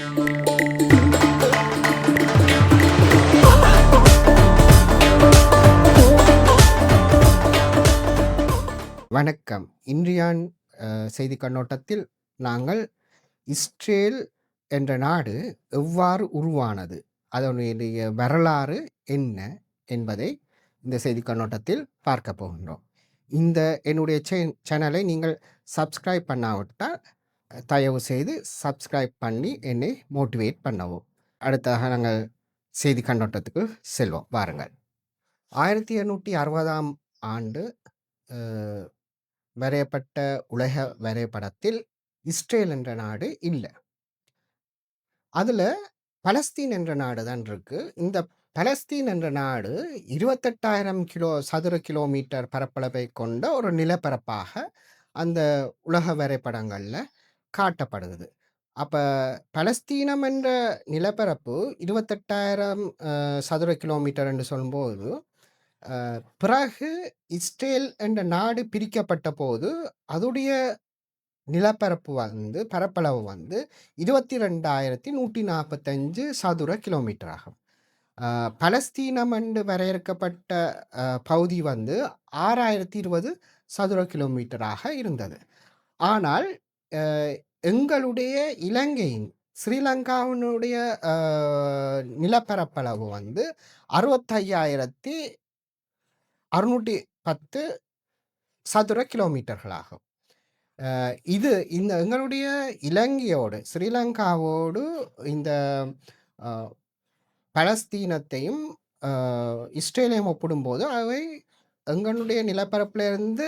வணக்கம். இன்றியான் செய்தி கண்ணோட்டத்தில் நாங்கள் இஸ்ரேல் என்ற நாடு எவ்வாறு உருவானது? அதனுடைய வரலாறு என்ன? என்பதை இந்த செய்தி கண்ணோட்டத்தில் பார்க்க போகின்றோம். இந்த என்னுடைய சே சேனலை நீங்கள் சப்ஸ்கிரைப் பண்ணாவிட்டால், தயவு செய்து சப்ஸ்கிரைப் பண்ணி என்னை மோட்டிவேட் பண்ணவும். அடுத்ததாக நாங்கள் செய்தி கண்ணோட்டத்துக்கு செல்வோம். வாருங்கள். 1860ஆம் ஆண்டு வரையப்பட்ட உலக வரைபடத்தில் இஸ்ரேல் என்ற நாடு இல்லை அதில் பலஸ்தீன் என்ற நாடு தான் இருக்குது இந்த பலஸ்தீன் என்ற நாடு 28,000 கிலோ சதுர கிலோமீட்டர் பரப்பளவை கொண்ட ஒரு நிலப்பரப்பாக அந்த உலக வரைபடங்களில் காட்டப்படுது. அப்ப பலஸ்தீனம் என்ற நிலப்பரப்பு 28,000 அ சதுர கிலோமீட்டர் என்று சொல்லும்போது, அ பிறகு இஸ்ரேல் என்ற நாடு பிரிக்கப்பட்டபோது, அதுடைய நிலப்பரப்பு வந்து பரப்பளவு வந்து 22,145 சதுர கிலோமீட்டர் ஆகும். அ பலஸ்தீனம் என்று வரையறுக்கப்பட்ட அ பகுதி வந்து 6,020 சதுர கிலோமீட்டராக இருந்தது. ஆனால், அ எங்களுடைய இலங்கையின் ஸ்ரீலங்காவினுடைய நிலப்பரப்பளவு வந்து அறுபத்தையாயிரத்தி அறுநூற்றி பத்து சதுர கிலோமீட்டர்களாகும். இது இந்த எங்களுடைய இலங்கையோடு, ஸ்ரீலங்காவோடு இந்த பலஸ்தீனத்தையும், இஸ்ரேலையும் ஒப்பிடும்போது, அவை எங்களுடைய நிலப்பரப்பிலிருந்து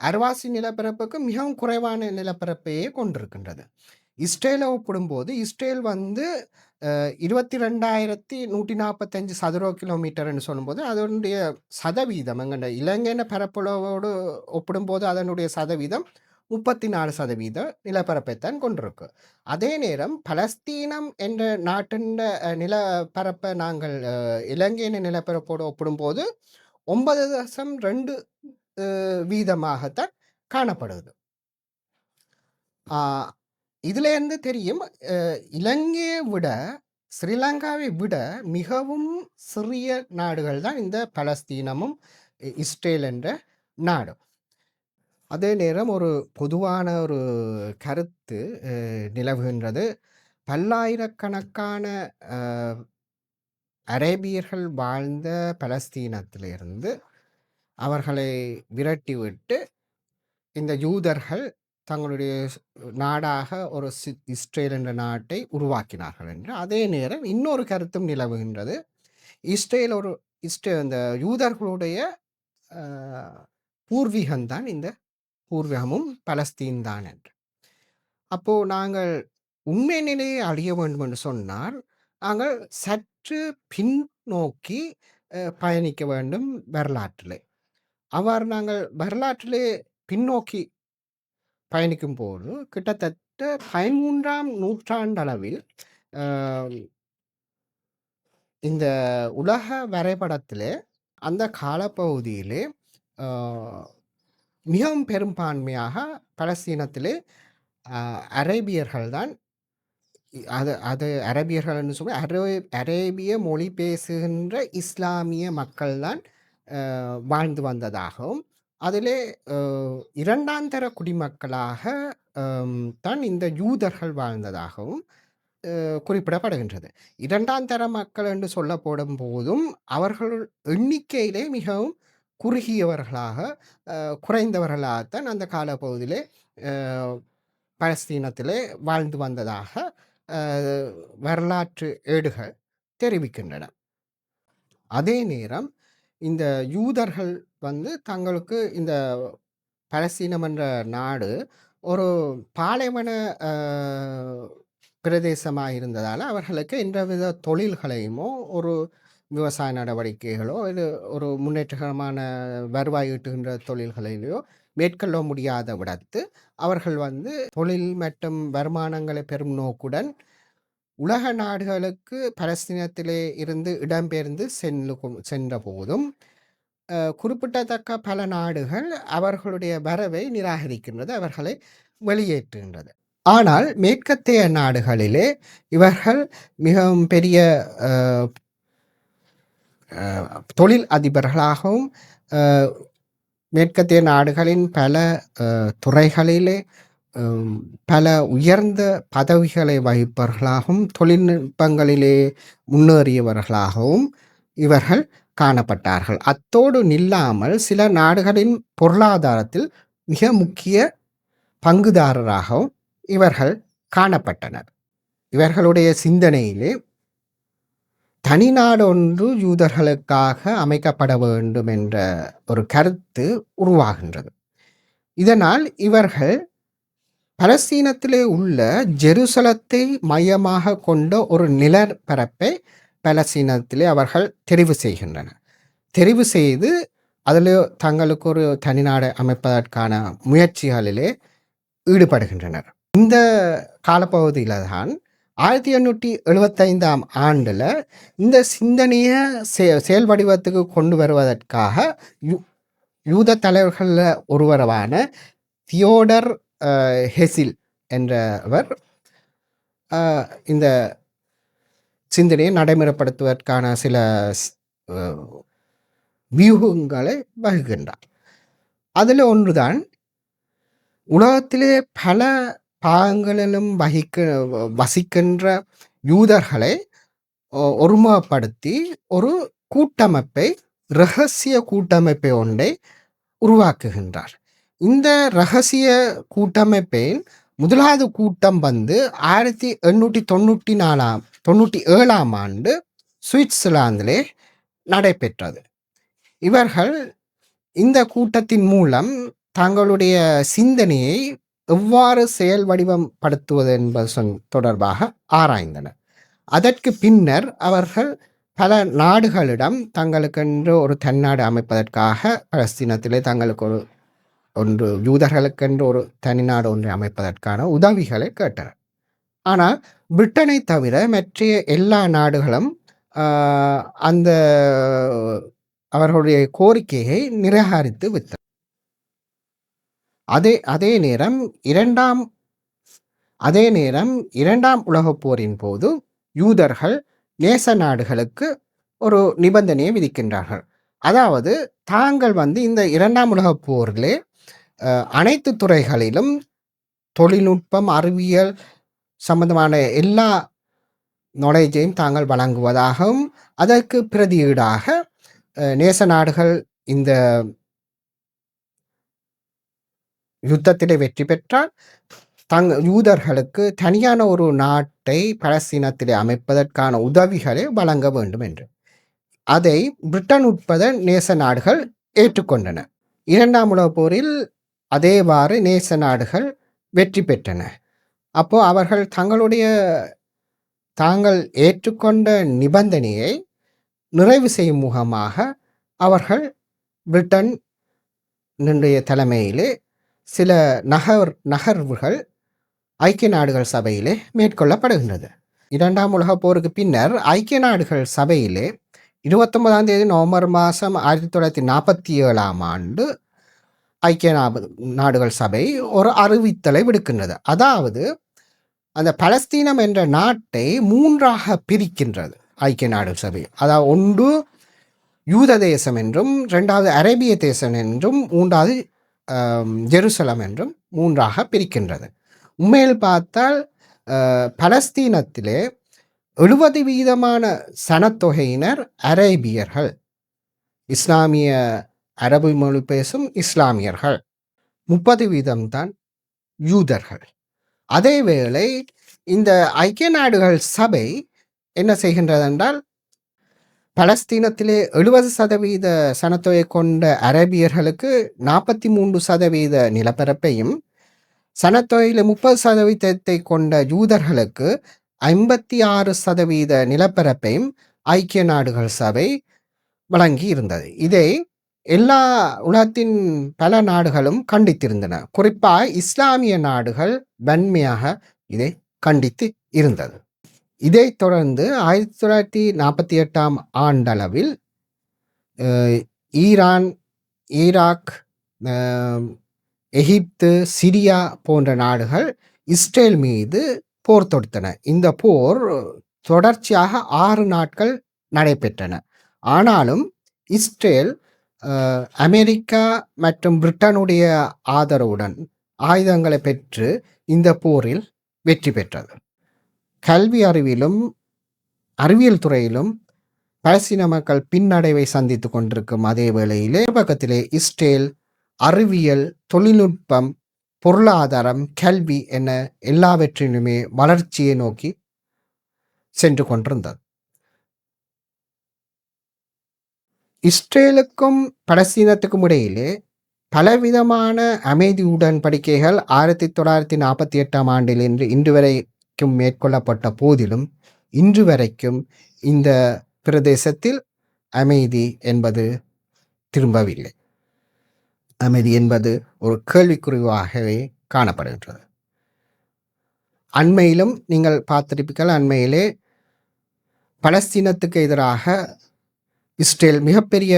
அர்வாசி நிலப்பரப்புக்கு மிகவும் குறைவான நிலப்பரப்பையே கொண்டிருக்கின்றது. இஸ்ரேல ஒப்பிடும்போது, இஸ்ரேல் வந்து இருபத்தி ரெண்டாயிரத்தி நூற்றி நாற்பத்தஞ்சு சதுர கிலோமீட்டர்னு சொல்லும்போது, அதனுடைய சதவீதம் எங்கள்ட இலங்கையின பரப்பளவோடு ஒப்பிடும்போது, அதனுடைய சதவீதம் 34% நிலப்பரப்பைத்தான் கொண்டிருக்கு. அதே நேரம் பலஸ்தீனம் என்ற நாட்டின் நிலப்பரப்பை நாங்கள் அ இலங்கையின் நிலப்பரப்போடு ஒப்பிடும்போது ஒன்பது தசம் ரெண்டு வீதமாகத்தான் காணப்படுது. ஆ இதிலேருந்து தெரியும், இலங்கையை விட, ஸ்ரீலங்காவை விட மிகவும் சிறிய நாடுகள் தான் இந்த பலஸ்தீனமும், இ இஸ்ரேல் என்ற நாடும். அதே நேரம் ஒரு பொதுவான ஒரு கருத்து நிலவுகின்றது. பல்லாயிரக்கணக்கான அரேபியர்கள் வாழ்ந்த பலஸ்தீனத்திலிருந்து அவர்களை விரட்டிவிட்டு, இந்த யூதர்கள் தங்களுடைய நாடாக ஒரு சி இஸ்ரேல் என்ற நாட்டை உருவாக்கினார்கள் என்று. அதே நேரம் இன்னொரு கருத்தும் நிலவுகின்றது. இஸ்ரேல் ஒரு இஸ்ரே இந்த யூதர்களுடைய பூர்வீகம்தான் இந்த பூர்வீகமும் பலஸ்தீன் தான் என்று. அப்போது நாங்கள் உண்மை நிலையை அறிய வேண்டும் என்று சொன்னால், நாங்கள் சற்று பின்னோக்கி பயணிக்க வேண்டும் வரலாற்றிலே. அவ்வாறு நாங்கள் வரலாற்றிலே பின்னோக்கி பயணிக்கும்போது, கிட்டத்தட்ட 13ஆம் நூற்றாண்டளவில் இந்த உலக வரைபடத்திலே, அந்த காலப்பகுதியிலே மிகவும் பெரும்பான்மையாக பலஸ்தீனத்திலே அரேபியர்கள் தான் அது அது அரேபியர்கள் என்று சொல்லி அரே அரேபிய மொழி பேசுகின்ற இஸ்லாமிய மக்கள் தான் வாழ்ந்து வந்ததாகவும், அதிலே அ 2ஆம் தர குடிமக்களாக தான் இந்த யூதர்கள் வாழ்ந்ததாகவும் குறிப்பிடப்படுகின்றது. 2ஆம் தர மக்கள் என்று சொல்லப்படும்போதும், அவர்கள் எண்ணிக்கையிலே மிகவும் குறுகியவர்களாக, அ குறைந்தவர்களாகத்தான் அந்த காலப்பகுதியிலே அ பலஸ்தீனத்திலே வாழ்ந்து வந்ததாக வரலாற்று ஏடுகள் தெரிவிக்கின்றன. அதே நேரம் இந்த யூதர்கள் வந்து தங்களுக்கு இந்த பலஸ்தீனம் என்ற நாடு ஒரு பாலைவன பிரதேசமாக இருந்ததால் அவர்களுக்கு எந்தவித தொழில்களையுமோ, ஒரு விவசாய நடவடிக்கைகளோ, இது ஒரு முன்னேற்றகரமான வருவாய் ஈட்டுகின்ற தொழில்களையோ மேற்கொள்ள முடியாத விடத்து, அவர்கள் வந்து தொழில் மற்றும் வருமானங்களை பெறும் நோக்குடன், உலக நாடுகளுக்கு பலஸ்தீனத்திலே இருந்து இடம்பெயர்ந்து சென்று சென்ற சென்றபோதும், குறிப்பிட்டத்தக்க குறிப்பிடத்தக்க பல நாடுகள் அவர்களுடைய வரவை நிராகரிக்கின்றது. அவர்களை வெளியேற்றுகின்றது. ஆனால் மேற்கத்தைய நாடுகளிலே இவர்கள் மிகவும் பெரிய தொழில் அதிபர்களாகவும், மேற்கத்திய நாடுகளின் பல துறைகளிலே பல உயர்ந்த பதவிகளை வகிப்பவர்களாகவும், தொழில்நுட்பங்களிலே முன்னேறியவர்களாகவும் இவர்கள் காணப்பட்டார்கள். அத்தோடு நில்லாமல் சில நாடுகளின் பொருளாதாரத்தில் மிக முக்கிய பங்குதாரராகவும் இவர்கள் காணப்பட்டனர். இவர்களுடைய சிந்தனையிலே தனிநாடு ஒன்று யூதர்களுக்காக அமைக்கப்பட வேண்டும் என்ற ஒரு கருத்து உருவாகின்றது. இதனால் இவர்கள் பலஸ்தீனத்திலே உள்ள ஜெருசலத்தை மையமாக கொண்ட ஒரு நிலப்பரப்பை பலஸ்தீனத்திலே அவர்கள் தெரிவு செய்கின்றனர். தெரிவு செய்து அதில் தங்களுக்கு ஒரு தனிநாடு அமைப்பதற்கான முயற்சிகளிலே ஈடுபடுகின்றனர். இந்த காலப்பகுதியில் தான் 1875ஆம் ஆண்டுல இந்த சிந்தனைய செ செயல் வடிவத்துக்கு கொண்டு வருவதற்காக யூ யூத தலைவர்களில் ஒருவரான தியோடர் ஹெசில் என்றவர் இந்த சிந்தனையை நடைமுறைப்படுத்துவதற்கான சில வியூகங்களை வகுக்கின்றார். அதில் ஒன்றுதான் உலகத்திலே பல பாகங்களிலும் வகிக்க வசிக்கின்ற யூதர்களை ஒருமுகப்படுத்தி ஒரு கூட்டமைப்பை, ரகசிய கூட்டமைப்பை ஒன்றை உருவாக்குகின்றார். இந்த ரகசிய கூட்டமைப்பின் முதலாவது கூட்டம் வந்து 1894ஆம் 97ஆம் ஆண்டு சுவிட்சர்லாந்திலே நடைபெற்றது. இவர்கள் இந்த கூட்டத்தின் மூலம் தங்களுடைய சிந்தனையை எவ்வாறு செயல் வடிவம் படுத்துவது என்பது சொன் தொடர்பாக ஆராய்ந்தனர். அதற்கு பின்னர் அவர்கள் பல நாடுகளிடம் தங்களுக்கென்று ஒரு தன்னாடு அமைப்பதற்காக பலஸ்தீனத்திலே தங்களுக்கு ஒரு ஒன்று யூதர்களுக்கென்று ஒரு தனிநாடு ஒன்றை அமைப்பதற்கான உதவிகளை கேட்டனர். ஆனால் பிரிட்டனை தவிர மற்றைய எல்லா நாடுகளும் அந்த அவர்களுடைய கோரிக்கையை நிராகரித்து விட்டன. அதே அதே நேரம் இரண்டாம் அதே நேரம் இரண்டாம் உலகப் போரின் போது யூதர்கள் நேச நாடுகளுக்கு ஒரு நிபந்தனையை விதிக்கின்றார்கள். அதாவது தாங்கள் வந்து இந்த இரண்டாம் உலகப் போரிலே அனைத்து துறைகளிலும் தொழில்நுட்பம், அறிவியல் சம்பந்தமான எல்லா நாலேஜையும் தாங்கள் வழங்குவதாகவும், அதற்கு பிரதியீடாக நேச நாடுகள் இந்த யுத்தத்திலே வெற்றி பெற்றால், தங் யூதர்களுக்கு தனியான ஒரு நாட்டை பலஸ்தீனத்திலே அமைப்பதற்கான உதவிகளை வழங்க வேண்டும் என்று. அதை பிரிட்டன் உட்பட நேச நாடுகள் ஏற்றுக்கொண்டன. இரண்டாம் உலகப் போரில் அதேவாறு நேச நாடுகள் வெற்றி பெற்றன. அப்போ அவர்கள் தங்களுடைய தாங்கள் ஏற்றுக்கொண்ட நிபந்தனையை நிறைவு செய்யும் முகமாக அவர்கள் பிரிட்டன் னுடைய தலைமையிலே சில நகர் நகர்வுகள் ஐக்கிய நாடுகள் சபையிலே மேற்கொள்ளப்படுகின்றது. இரண்டாம் உலகப் போருக்கு பின்னர் ஐக்கிய நாடுகள் சபையிலே 29ஆம் தேதி நவம்பர் மாதம் ஆயிரத்தி தொள்ளாயிரத்தி நாற்பத்தி ஏழாம் ஆண்டு ஐக்கிய நாடுகள் சபை ஒரு அறிவித்தலை விடுக்கின்றது. அதாவது அந்த பலஸ்தீனம் என்ற நாட்டை மூன்றாக பிரிக்கின்றது ஐக்கிய நாடுகள் சபை. அதாவது ஒன்று யூத தேசம் என்றும், ரெண்டாவது அரேபிய தேசம் என்றும், மூன்றாவது ஜெருசலம் என்றும் மூன்றாக பிரிக்கின்றது. உண்மையில் பார்த்தால் பலஸ்தீனத்திலே 70% சனத்தொகையினர் அரேபியர்கள். இஸ்லாமிய அரபு மொழி பேசும் இஸ்லாமியர்கள். முப்பது வீதம்தான் யூதர்கள். அதேவேளை இந்த ஐக்கிய நாடுகள் சபை என்ன செய்கின்றது என்றால், பலஸ்தீனத்திலே 70% சனத்தொகை கொண்ட அரேபியர்களுக்கு 43% நிலப்பரப்பையும், சனத்தொகையில் முப்பது சதவீதத்தை கொண்ட யூதர்களுக்கு 56% நிலப்பரப்பையும் ஐக்கிய நாடுகள் சபை வழங்கி இருந்தது இதை எல்லா உலகத்தின் பல நாடுகளும் கண்டித்திருந்தன. குறிப்பாக இஸ்லாமிய நாடுகள் வன்மையாக இதை கண்டித்து இருந்தது. இதைத் தொடர்ந்து 1948ஆம் ஆண்டளவில் ஈரான், ஈராக், எகிப்து, சிரியா போன்ற நாடுகள் இஸ்ரேல் மீது போர் தொடுத்தன. இந்த போர் தொடர்ச்சியாக ஆறு நாட்கள் நடைபெற்றன. ஆனாலும் இஸ்ரேல் அமெரிக்கா மற்றும் பிரிட்டனுடைய ஆதரவுடன் ஆயுதங்களை பெற்று இந்த போரில் வெற்றி பெற்றது. கல்வி அறிவிலும், அறிவியல் துறையிலும் பலஸ்தீன மக்கள் பின்னடைவை சந்தித்துக் கொண்டிருக்கும் அதே வேளையிலே, பக்கத்திலே இஸ்ரேல் அறிவியல், தொழில்நுட்பம், பொருளாதாரம், கல்வி என எல்லாவற்றிலுமே வளர்ச்சியை நோக்கி சென்று கொண்டிருந்தது. இஸ்ரேலுக்கும் பலஸ்தீனத்துக்கும் இடையிலே பலவிதமான அமைதி உடன்படிக்கைகள் 1948ஆம் ஆண்டிலிருந்து இன்று வரைக்கும் மேற்கொள்ளப்பட்ட போதிலும், இன்று வரைக்கும் இந்த பிரதேசத்தில் அமைதி என்பது திரும்பவில்லை. அமைதி என்பது ஒரு கேள்விக்குறிவாகவே காணப்படுகின்றது. அண்மையிலும் நீங்கள் பார்த்திருப்பீர்கள், அண்மையிலே பலஸ்தீனத்துக்கு எதிராக இஸ்ரேல் மிகப்பெரிய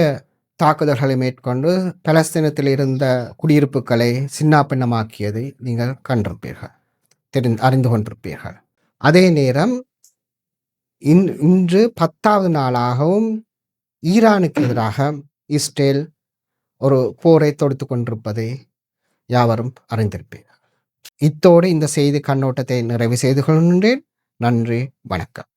தாக்குதல்களை மேற்கொண்டு பலஸ்தீனத்தில் இருந்த குடியிருப்புகளை சின்னாபின்னமாக்கியதை நீங்கள் கண்டிருப்பீர்கள். தெரிந் அறிந்து கொண்டிருப்பீர்கள். அதே நேரம் இன் இன்று 10வது நாளாகவும் ஈரானுக்கு எதிராக இஸ்ரேல் ஒரு போரை தொடுத்து கொண்டிருப்பதை யாவரும் அறிந்திருப்பீர்கள். இத்தோடு இந்த செய்தி கண்ணோட்டத்தை நிறைவு செய்து கொள்கின்றேன். நன்றி, வணக்கம்.